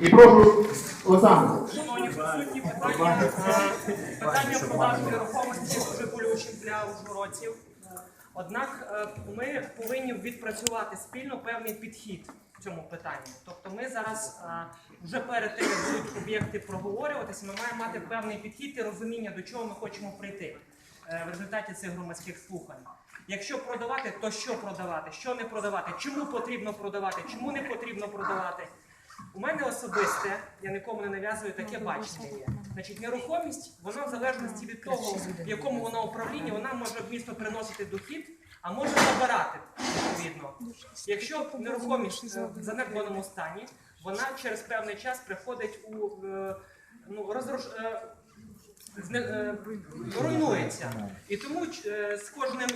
І прошу Олександр. Шановні присутні, питання, питання продажу нерухомості дуже болючим для ужгородців. Однак е, ми повинні відпрацювати спільно певний підхід в цьому питанні. Тобто ми зараз е, вже перед тим, як будуть об'єкти проговорюватися, ми маємо мати певний підхід і розуміння, до чого ми хочемо прийти е, в результаті цих громадських слухань. Якщо продавати, то що продавати, що не продавати, чому потрібно продавати, чому не потрібно продавати. У мене особисте, я нікому не нав'язую таке бачення є. Значить, нерухомість, вона в залежності від того, в якому вона управлінні, вона може місто приносити дохід, а може забирати відповідно. Якщо нерухомість е, в занедбаному стані, вона через певний час приходить у е, ну, розруш... е, руйнується. І тому з кожним.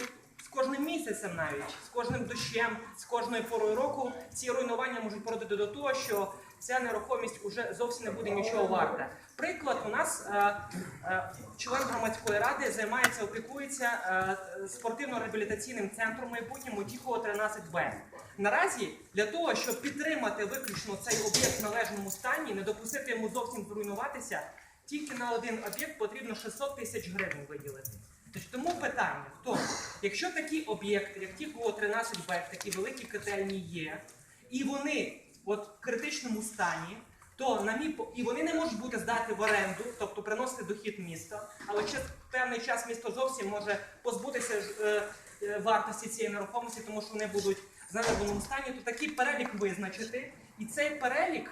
Кожним місяцем навіть, з кожним дощем, з кожною порою року ці руйнування можуть породити до того, що ця нерухомість уже зовсім не буде нічого варта. Приклад, у нас е, е, член громадської ради займається, опікується е, спортивно-реабілітаційним центром майбутньому Тіхого 13Б. Наразі для того, щоб підтримати виключно цей об'єкт в належному стані, не допустити йому зовсім зруйнуватися, тільки на один об'єкт потрібно 600 тисяч гривень виділити. Тобто, тому питання тому, якщо такі об'єкти, як ті КО 13Б, такі великі котельні є, і вони от в критичному стані, то на мій і вони не можуть бути здаті в оренду, тобто приносити дохід міста, але через певний час місто зовсім може позбутися е, е, вартості цієї нерухомості, тому що вони будуть в занедбаному стані, то такий перелік визначити, і цей перелік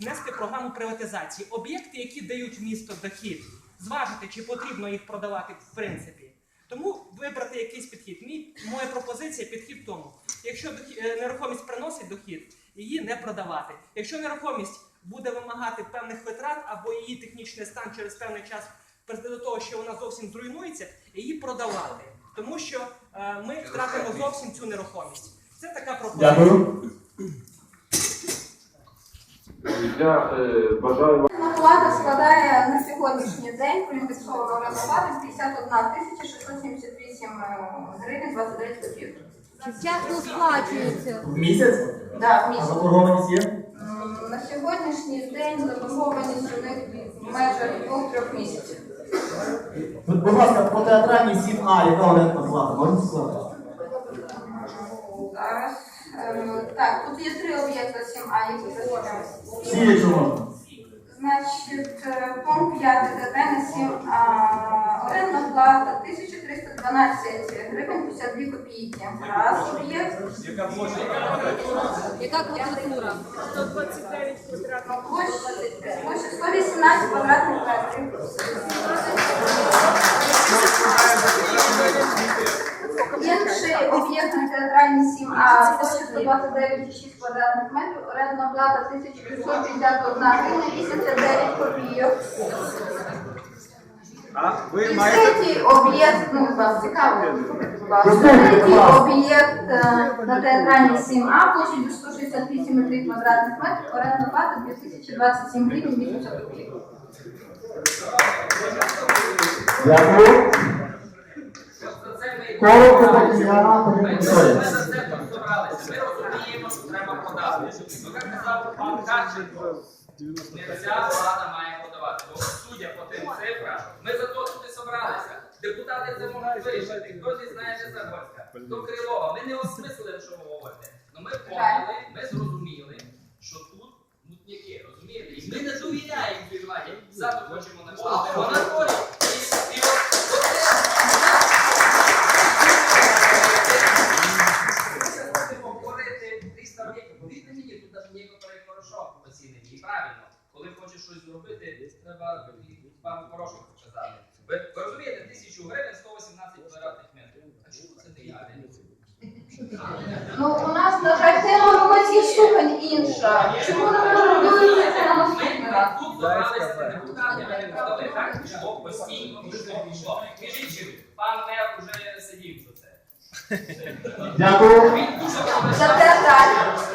внести програму приватизації. Об'єкти, які дають місто дохід, зважити, чи потрібно їх продавати в принципі. Тому вибрати якийсь підхід. Мій, моя пропозиція підхід в тому. Якщо е, нерухомість приносить дохід, її не продавати. Якщо нерухомість буде вимагати певних витрат або її технічний стан через певний час призведе до того, що вона зовсім зруйнується, її продавати. Тому що е, ми втратимо зовсім цю нерухомість. Це така пропозиція. Дякую. Я е, бажаю вам. Оплата складає на сьогоднішній день орендна плата 51 тисяча 678 гривень 29 копійок. Вчасно сплачується. В місяць? Да, в А заборгованість є? На сьогоднішній день заборгованість у них в межах 2-3 місяців. Будь будь ласка, по театральній 7А, яка орендна плата? Можете сказати? Зараз. Е, Так, тут є три об'єкти 7А, які. Всі, якщо можна. Значить, е, пункт 5 ДТ на 7А. Орендна плата 1312 гривень 52 копійки. Раз об'єкт. Яка квадратура? Площа площа 118 квадратних метрів. Інший об'єкт на театральній 7А, площа 129,6 квадратних метрів, орендна плата 1551 гривня 89 копійок. А ви І маєте третій об'єкт, ну вас цікаво, будь ласка. Третій об'єкт е, на театральній 7А, площадю 168,3 квадратних метрів, орендна плата 2027 гривень 80 копійок. Дякую. Коротко, так це тут. Ми розуміємо, що треба подати. Як казав пан Харченко, не вся влада має подавати. Бо судя по тим цифрам, ми за то тут і собралися. Депутати це можуть вирішити. Хто зі знає де Загорська, хто Крилова. Ми не осмислили, що ви говорите. Ну ми поняли, ми зрозуміли, що тут мутняки, розумієте? І ми не довіряємо цій владі. Саме хочемо на Вона творить. І, і от, от це Ми говорити 300 об'єктів. Повірте мені, тут навіть некоторий порошок оцінені. І правильно, коли хочеш щось зробити, треба вам порошок показати. Ви, ви розумієте, тисячу гривень 118 квадратних метрів. А чому це не я? Ну, у нас, на жаль, тема громадських слухань інша. Чому не можемо робити це на наступний раз? Тут збиралися депутати, ми не продали, так? Пішло постійно, пішло, пішло. Між іншим, пан мер вже сидів за це. Дякую. За театральний.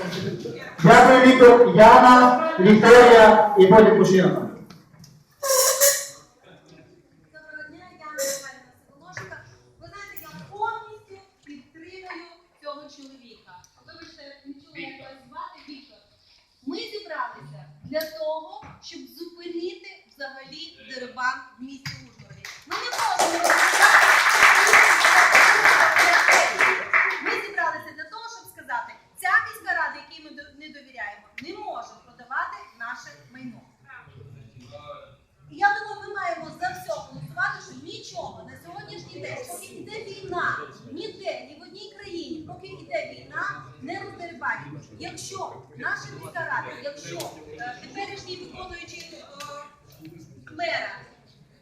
Дякую, Віктор. Яна, Вікторія і потім Кушина. Доброго дня, я Михайлівна Соколошка. Ви знаєте, я повністю підтримую цього чоловіка. Вибачте, не чула, Віктор. Ми зібралися для того, щоб зупинити взагалі дерибан в місті Ужгороді. Ми не можемо ми зібралися для того, щоб сказати, ця міська рада, якій ми до- не довіряємо, не може продавати наше майно. І я думаю, ми маємо за все голосувати, що нічого на сьогоднішній день, поки йде війна, ніде, ні в одній країні, поки йде війна, не роздербанять. Якщо наша міська рада, якщо е, теперішній виконуючий е, мера,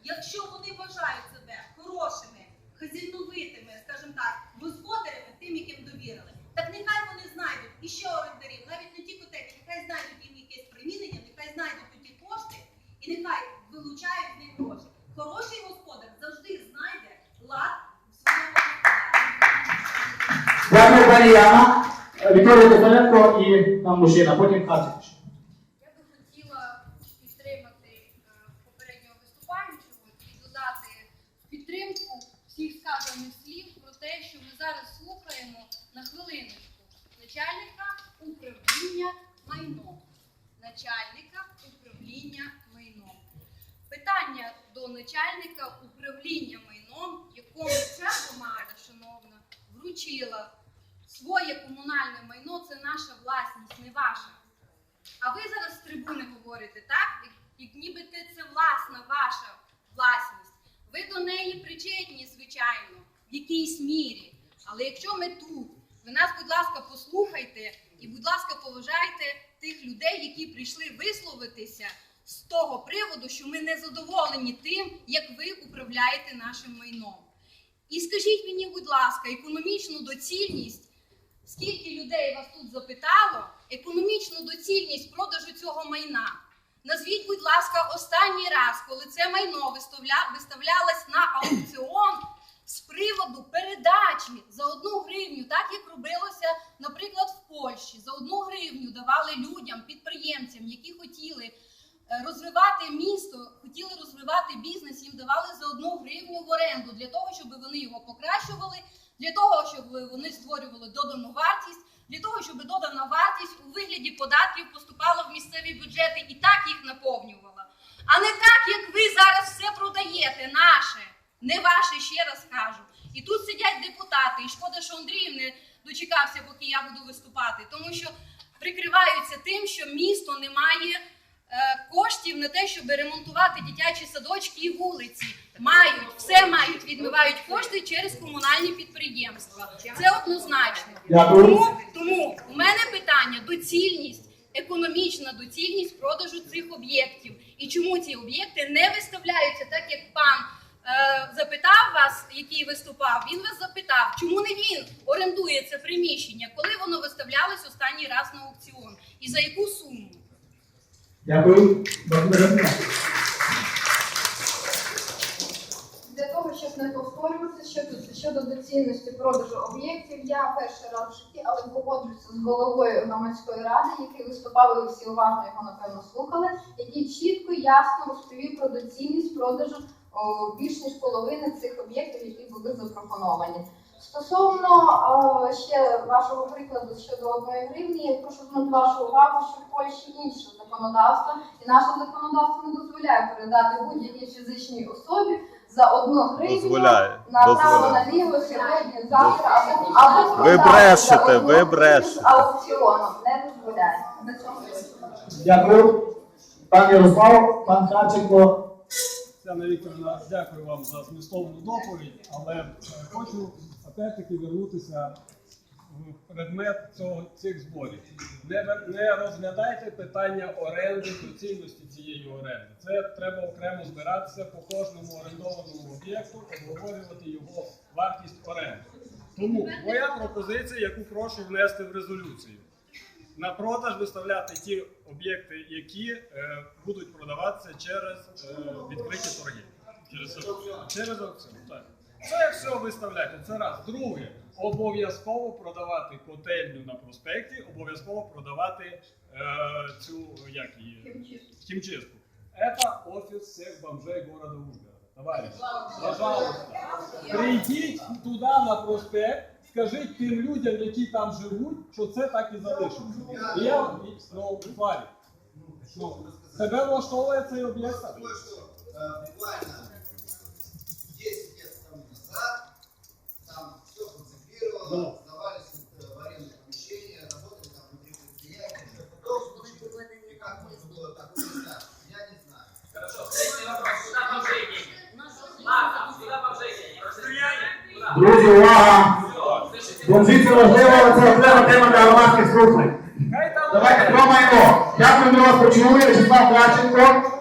якщо вони вважають себе хорошими, хазяйновитими, скажімо так, господарями, тим, яким довірили, так нехай вони знайдуть і ще орендарів, навіть не ті котеки, нехай знайдуть їм якесь примінення, нехай знайдуть ті кошти і нехай вилучають з них гроші. Хороший господар завжди знайде лад в своєму Яна. Вікторія Костенко і там мужчина, потім Хатич. Я би хотіла підтримати е, попереднього виступаючого і додати підтримку всіх сказаних слів про те, що ми зараз слухаємо на хвилиночку начальника управління майном. Начальника управління майном. Питання до начальника управління майном, якому ця громада, шановна, вручила своє комунальне майно, це наша власність, не ваша. А ви зараз з трибуни говорите, так? Як ніби це власна ваша власність. Ви до неї причетні, звичайно, в якійсь мірі. Але якщо ми тут, ви нас, будь ласка, послухайте і, будь ласка, поважайте тих людей, які прийшли висловитися з того приводу, що ми не задоволені тим, як ви управляєте нашим майном. І скажіть мені, будь ласка, економічну доцільність Скільки людей вас тут запитало економічну доцільність продажу цього майна? Назвіть, будь ласка, останній раз, коли це майно виставлялось на аукціон з приводу передачі за одну гривню, так як робилося, наприклад, в Польщі. За одну гривню давали людям, підприємцям, які хотіли е, розвивати місто, хотіли розвивати бізнес, їм давали за одну гривню в оренду для того, щоб вони його покращували, для того, щоб вони створювали додану вартість, для того, щоб додана вартість у вигляді податків поступала в місцеві бюджети і так їх наповнювала. А не так, як ви зараз все продаєте, наше, не ваше, ще раз кажу. І тут сидять депутати, і шкода, що Андріїв не дочекався, поки я буду виступати, тому що прикриваються тим, що місто не має е, коштів на те, щоб ремонтувати дитячі садочки і вулиці. Мають, все мають, відмивають кошти через комунальні підприємства. Це однозначно. Тому, тому у мене питання доцільність, економічна доцільність продажу цих об'єктів. І чому ці об'єкти не виставляються так, як пан е, запитав вас, який виступав. Він вас запитав, чому не він орендує це приміщення, коли воно виставлялось останній раз на аукціон і за яку суму? Дякую. Благодарю. Для того, щоб не повторюватися щодо, щодо доцільності продажу об'єктів, я перший раз в житті, але погоджуюся з головою громадської ради, який виступав, і всі уважно його напевно слухали, який чітко і ясно розповів про доцільність продажу о, більш ніж половини цих об'єктів, які були запропоновані. Стосовно е, ще вашого прикладу щодо одної гривні, я прошу звернути вашу увагу, що в Польщі інше законодавство, і наше законодавство не дозволяє передати будь-якій фізичній особі за одну гривню Дозволяє, направо дозволяє. наліво сьогодні, завтра або або Ви продати брешете, за одну ви гривню брешете. з аукціону. Не дозволяє. На цьому. Дякую. Пан Ярослав, пан Харченко. Тетяна Вікторовна, дякую вам за змістовну доповідь, але е, хочу опять-таки вернутися предмет цього, цих зборів. Не, не розглядайте питання оренди, доцільності цієї оренди. Це треба окремо збиратися по кожному орендованому об'єкту, обговорювати його вартість оренди. Тому моя пропозиція, яку прошу внести в резолюцію. На продаж виставляти ті об'єкти, які е, будуть продаватися через е, відкриті торги. Через аукціон. Через аукціон, так. Це все виставляйте. Це раз. Друге, обов'язково продавати котельню на проспекті, обов'язково продавати е, цю як її хімчистку. Это офис всех бомжей города Ужгорода. Товарищ, пожалуйста, прийдіть туди на проспект, скажіть тим людям, які там живуть, що це так і залишиться. І я, ну, Варі, Ну, тебе влаштовує цей об'єкт? Э, буквально 10 лет тому назад там все концентрировано, сдавались в аренду помещения, работали там внутри предприятия. И как можно было так представить, я не знаю. Хорошо, следующий вопрос. Куда едете? Ладно, куда? Куда? Друзі, увага! Важливо, але це тема для громадських слухань. Давайте промаємо. Дякую, ми вас почули. Вячеслав Кравченко.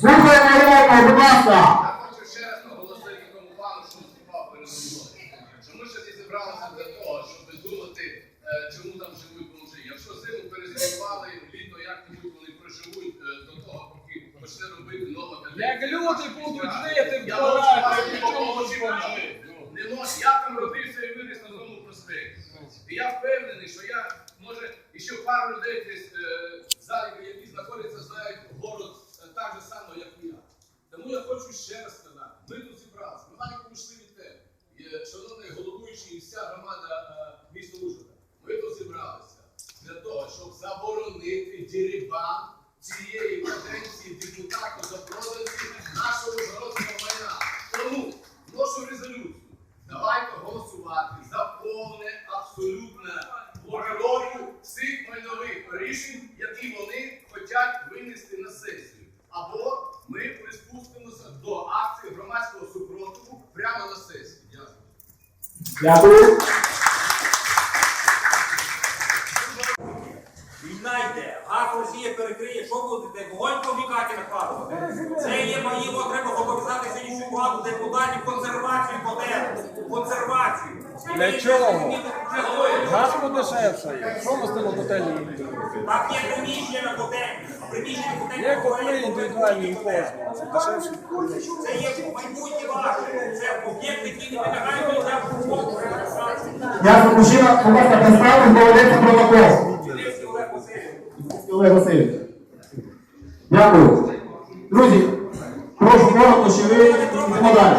Слухаємо Європу, будь ласка. Я хочу ще раз наголосити тому пану, що виступав перед мною. Що ми ще не зібралися для того, щоб думати, е, чому там живуть бомжі. Якщо зиму перезимували, літо як-небудь вони проживуть е, до того, поки почне робити нова Як люди будуть жити в Я дворах, маю при чому право тут жити. бомжи? Не можу. Я там родився і виріс на тому проспекті. І я впевнений, що я, може, і ще пару людей десь е, в залі, які знаходяться, знають город е, так же само, як і я. Тому я хочу ще раз сказати, ми тут зібралися, ми маємо важливі теми. І, е, Шановний головуючий і вся громада е, міста Ужгорода, ми тут зібралися для того, щоб заборонити дерибан цієї каденції депутату за продажі нашого ужгородського майна. Тому вношу резолюцію. Давайте голосувати за повне, абсолютне блокировку всіх майнових рішень, які вони хочуть винести на сесію. Або ми приспустимося до акції громадського супротиву прямо на сесії. Дякую. Дякую. Війна йде, газ Росія перекриє, що будете? Вогонь по вікаті накладувати. Це є мої, от треба зобов'язати сьогоднішню владу депутатів консервацію подати. Консервацію. Для чого? Вже Газ подешевшає. Що ми з тим готелем будемо робити? Так є приміщення на котельні. Приміщення на котельні Є котли індивідуальні у кожного. Це дешевше. Це є майбутнє ваше. Це об'єкт, який не підлягають для футболу. Дякую, мужчина. Будь ласка, представте, бо ведеться протокол. Олег Васильович. Дякую. Друзі, прошу коротко, що ви йдемо далі.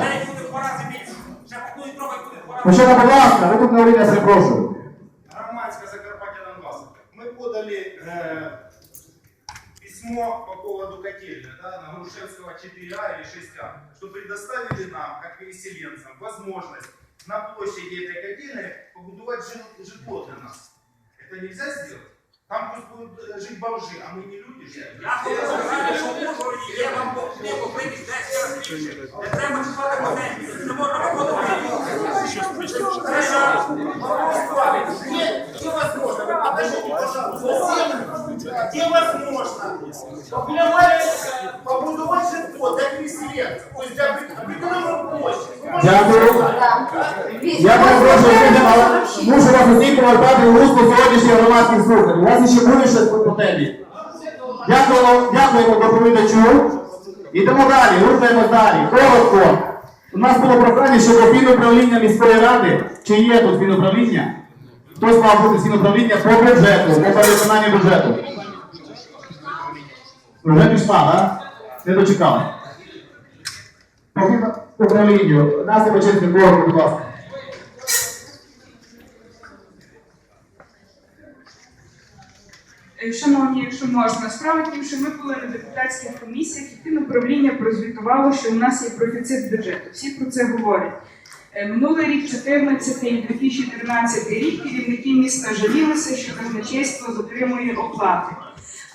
Мужчина, будь ласка, ви тут на уряді, я перепрошую. э, письмо по поводу котельной, да, на Грушевского 4А или 6А, что предоставили нам, как переселенцам, возможность на площади этой котельной побудовать жи- житло для нас. Это нельзя сделать? Там пусть будут э, жить бомжи, а мы не люди же. Я хочу сказати, що в Ужгороді є вам можливість 10 разів більше. Не треба чіпати котельні. Не можна виконувати. Где возможно? Вы Подождите, пожалуйста. Где возможно? Побудовать житло для переселенцев. То есть для определенного площади. Дякую. Я перепрошую, але мушу вас усіх повертати в русло сьогоднішніх громадських слухань. У вас ще буде щось по темі. Дякуємо, дякуємо доповідачу. Ідемо далі, рухаємось далі. Коротко. У нас було прохання щодо фінуправління міської ради. Чи є тут фінуправління? Хтось мав бути фінуправління по бюджету, по переконанню бюджету. Вже пішла, так? Не дочекали. По фінуправлінню. Настя Бачинська, коротко, будь ласка. Е, Шановні, якщо можна, справа в тім, що ми були на депутатських комісіях, і фінуправління прозвітувало, що у нас є профіцит бюджету. Всі про це говорять. Е, Минулий рік, 14 і 2013 рік, керівники міста жалілися, що казначейство затримує оплати.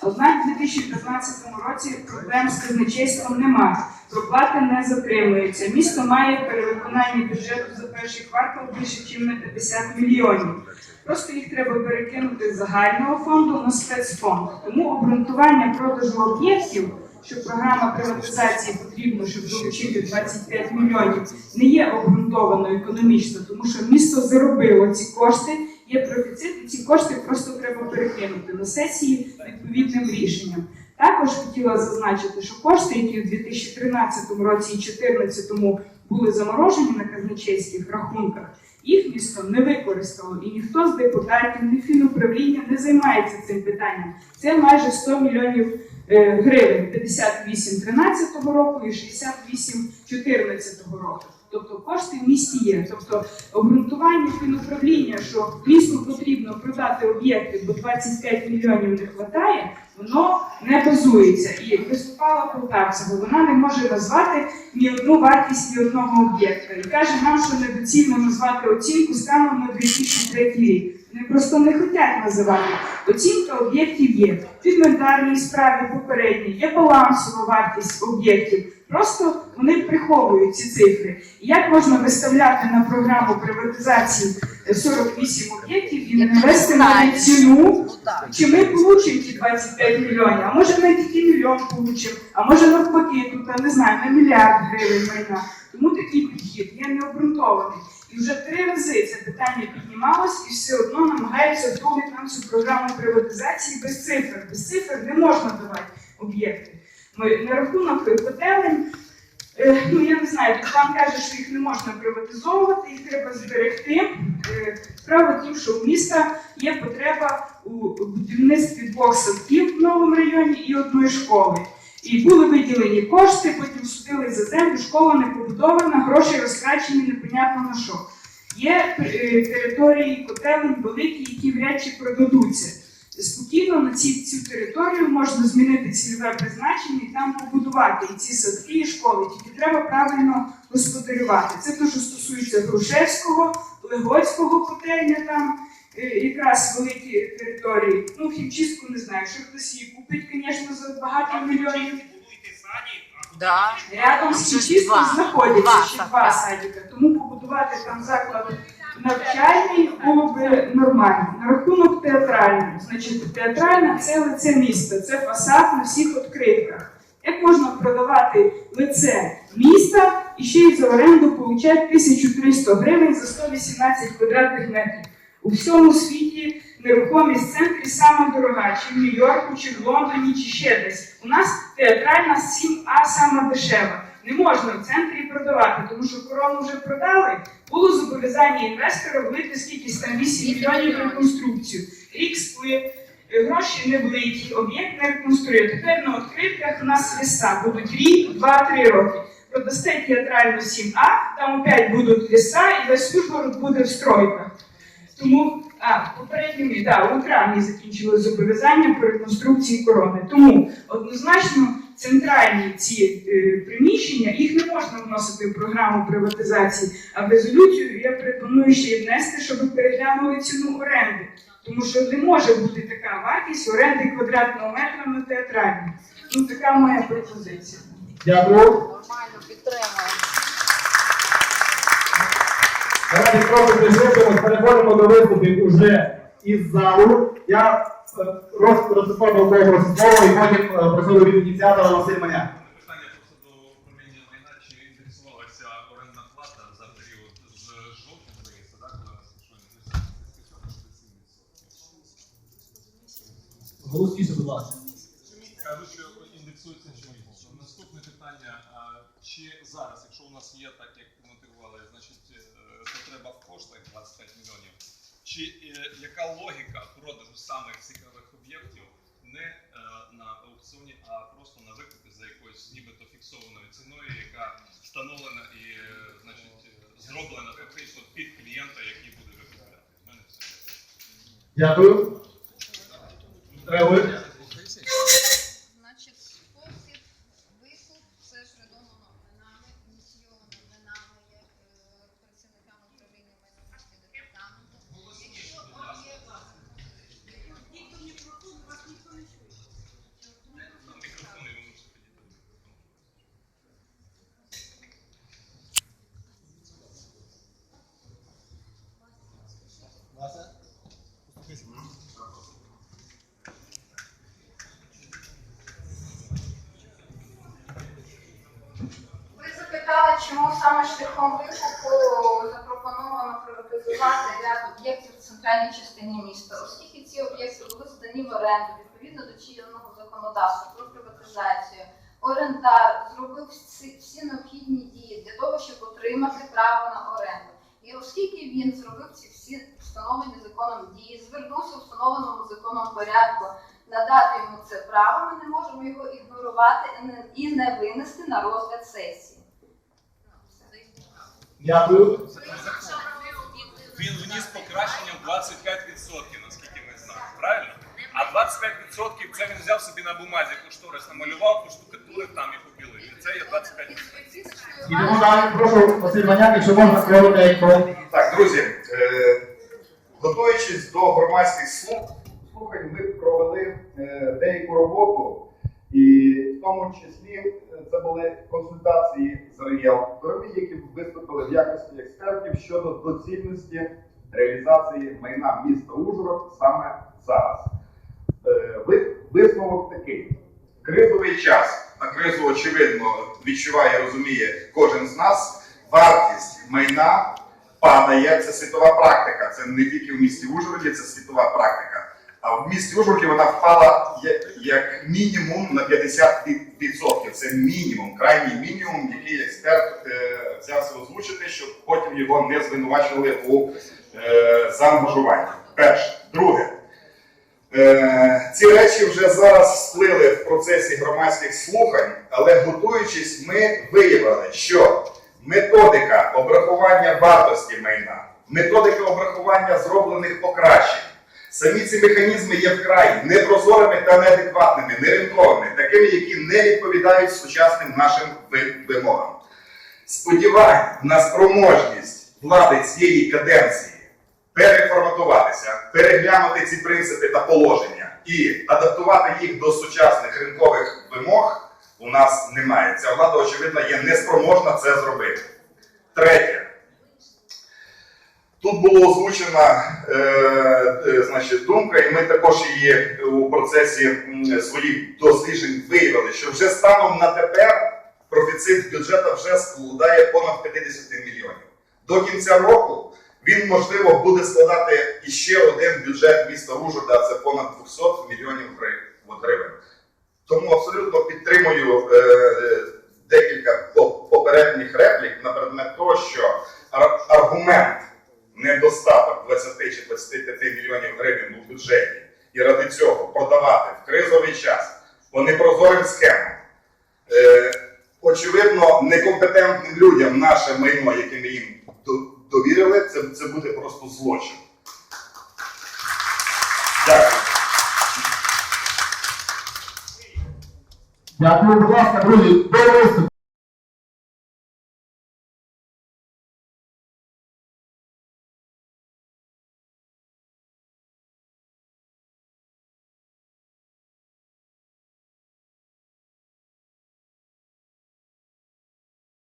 Однак у 2015 році проблем з казначейством немає. Проплати не затримуються. Місто має перевиконання бюджету за перший квартал більше, ніж на 50 мільйонів. Просто їх треба перекинути з загального фонду на спецфонд. Тому обґрунтування продажу об'єктів, що програма приватизації потрібна, щоб залучити 25 мільйонів, не є обґрунтованою економічно, тому що місто заробило ці кошти, є профіцит, і ці кошти просто треба перекинути на сесії відповідним рішенням. Також хотіла зазначити, що кошти, які в 2013 році і 2014 були заморожені на казначейських рахунках, їх місто не використало, і ніхто з депутатів, ні фінуправління не займається цим питанням. Це майже 100 мільйонів гривень 58 13 року і 68 14 року. Тобто кошти в місті є. Тобто обґрунтування фінуправління, що місту потрібно продати об'єкти, бо 25 мільйонів не вистачає, воно не базується. І виступала Полтавцева, вона не може назвати ні одну вартість ні одного об'єкта. І каже нам, що недоцільно назвати оцінку станом на 2003 рік. Вони просто не хочуть називати. Оцінка об'єктів є. В інвентарній справі попередній, є балансова вартість об'єктів. Просто вони приховують ці цифри. І як можна виставляти на програму приватизації е, 48 об'єктів і не навести на ціну, чи ми получимо ті 25 мільйонів, а може ми тільки мільйон получимо, а може навпаки, тут не знаю, на мільярд гривень майна. Тому такий підхід є необґрунтований. Вже три рази це питання піднімалось, і все одно намагаються вдовити нам цю програму приватизації без цифр. Без цифр не можна давати об'єкти. На рахунок котелень, е, ну я не знаю, тут каже, що їх не можна приватизовувати, їх треба зберегти. Е, Справа тім, що у міста є потреба у будівництві двох садків в новому районі і одної школи. І були виділені кошти, потім судили за землю, школа не побудована, гроші розтрачені непонятно на що. Є е, території котелень великі, які вряд чи продадуться. Спокійно на ці, цю територію можна змінити цільове призначення і там побудувати і ці садки, і школи. Тільки треба правильно господарювати. Це що стосується Грушевського, Легоцького котельня там. Е, Якраз великі території. Ну, хімчистку не знаю, що хтось її купить, звісно, за багато мільйонів. Да. Рядом з хімчисткою знаходяться ще два садика. Тому побудувати там заклад навчальний було б нормально. На рахунок театрального. Значить, театральна це лице міста, це фасад на всіх відкритках. Як можна продавати лице міста і ще й за оренду получати 1300 гривень за 118 квадратних метрів? У всьому світі нерухомість в центрі сама дорога, чи в Нью-Йорку, чи в Лондоні, чи ще десь. У нас театральна 7А сама дешева. Не можна в центрі продавати, тому що корону вже продали. Було зобов'язання інвестора влити скількись там 8 мільйонів реконструкцію. Рік сплив, е, гроші не влиті, об'єкт не реконструє. Тепер на відкритках у нас ліса будуть рік, два-три роки. Продасте театральну 7А, там опять будуть ліса, і весь Ужгород буде в стройках. Тому а, попередньо, да, у травні закінчили зобов'язання по реконструкції корони. Тому однозначно центральні ці е, приміщення їх не можна вносити в програму приватизації. А в резолюцію я пропоную ще й внести, щоб переглянули ціну оренди. Тому що не може бути така вартість оренди квадратного метра на театральній. Ну така моя пропозиція. Дякую. Нормально підтримуємо. Давайте трохи пришвидшимось, переходимо до виступів уже із залу. Я е, роз- Ростислав слово і потім е, від ініціатора Василь Маня. Питання просто до управління майна, чи індексувалася орендна плата за період з жовтня, здається, так, коли Голосніше, будь ласка. Кажуть, що індексується щомісяця. Наступне питання, а чи зараз, якщо у нас є так, як мотивували, значить е, коштах 25 мільйонів, чи е, яка логіка продажу самих цікавих об'єктів не е, на аукціоні, а просто на викупі за якоюсь нібито фіксованою ціною, яка встановлена і е, значить зроблена фактично під клієнта, який буде викупляти. Дякую. Реагуй. Значить, спосіб викуп це ж відомо нами, ініційовано не нами, як е, працівниками управління майновості департаменту. Якщо об'єкт Мікрофони ви можете підійти. Ви запитали, чому саме шляхом викупу запропоновано приватизувати ряд об'єктів в центральній частині міста, оскільки ці об'єкти були здані в оренду відповідно до чинного законодавства про приватизацію. Орендар зробив всі, всі необхідні дії для того, щоб отримати право на оренду. І оскільки він зробив ці всі встановлені законом дії, звернувся встановленому законом порядку надати йому це право, ми не можемо його ігнорувати і не винести на розгляд сесії. Дякую. Він вніс покращення в 25%, наскільки ми знаємо, правильно? А 25% це він взяв собі на бумазі кошторис намалював, поштукатурив там і побілив. І це є 25%. Ідемо далі. Прошу Василь Маняк, якщо можна коротенько. Так, друзі, е, готуючись до громадських слух- слухань, ми провели е, деяку роботу, і тому числі е, це були консультації з ріелторами, які виступили в якості експертів щодо доцільності реалізації майна міста Ужгород саме зараз. Е, Висновок такий. Кризовий час, а кризу, очевидно, відчуває, розуміє кожен з нас. Вартість майна падає. Це світова практика. Це не тільки в місті Ужгороді, це світова практика. А в місті Ужгороді вона впала як, мінімум на 50%. Це мінімум, крайній мінімум, який експерт е, взявся озвучити, щоб потім його не звинувачували у е, заангажуванні. Перше. Друге. Е, Ці речі вже зараз сплили в процесі громадських слухань, але готуючись, ми виявили, що методика обрахування вартості майна, методика обрахування зроблених покращень, самі ці механізми є вкрай непрозорими та неадекватними, неринковими, такими, які не відповідають сучасним нашим вимогам. Сподівань на спроможність влади цієї каденції переформатуватися, переглянути ці принципи та положення і адаптувати їх до сучасних ринкових вимог у нас немає. Ця влада, очевидно, є неспроможна це зробити. Третє. Тут була озвучена е, е, значить, думка, і ми також її у процесі своїх досліджень виявили, що вже станом на тепер профіцит бюджету вже складає понад 50 мільйонів. До кінця року він, можливо, буде складати іще один бюджет міста Ужгорода, це понад 200 мільйонів гри- гривень. Тому абсолютно підтримую е, е, декілька попередніх реплік на предмет того, що аргумент недостаток 20 чи 25 мільйонів гривень у бюджеті і ради цього продавати в кризовий час по непрозорим схемам. Е, очевидно, некомпетентним людям наше майно, яке ми їм довірили, це, це буде просто злочин. Дякую. Дякую, будь ласка, друзі, до.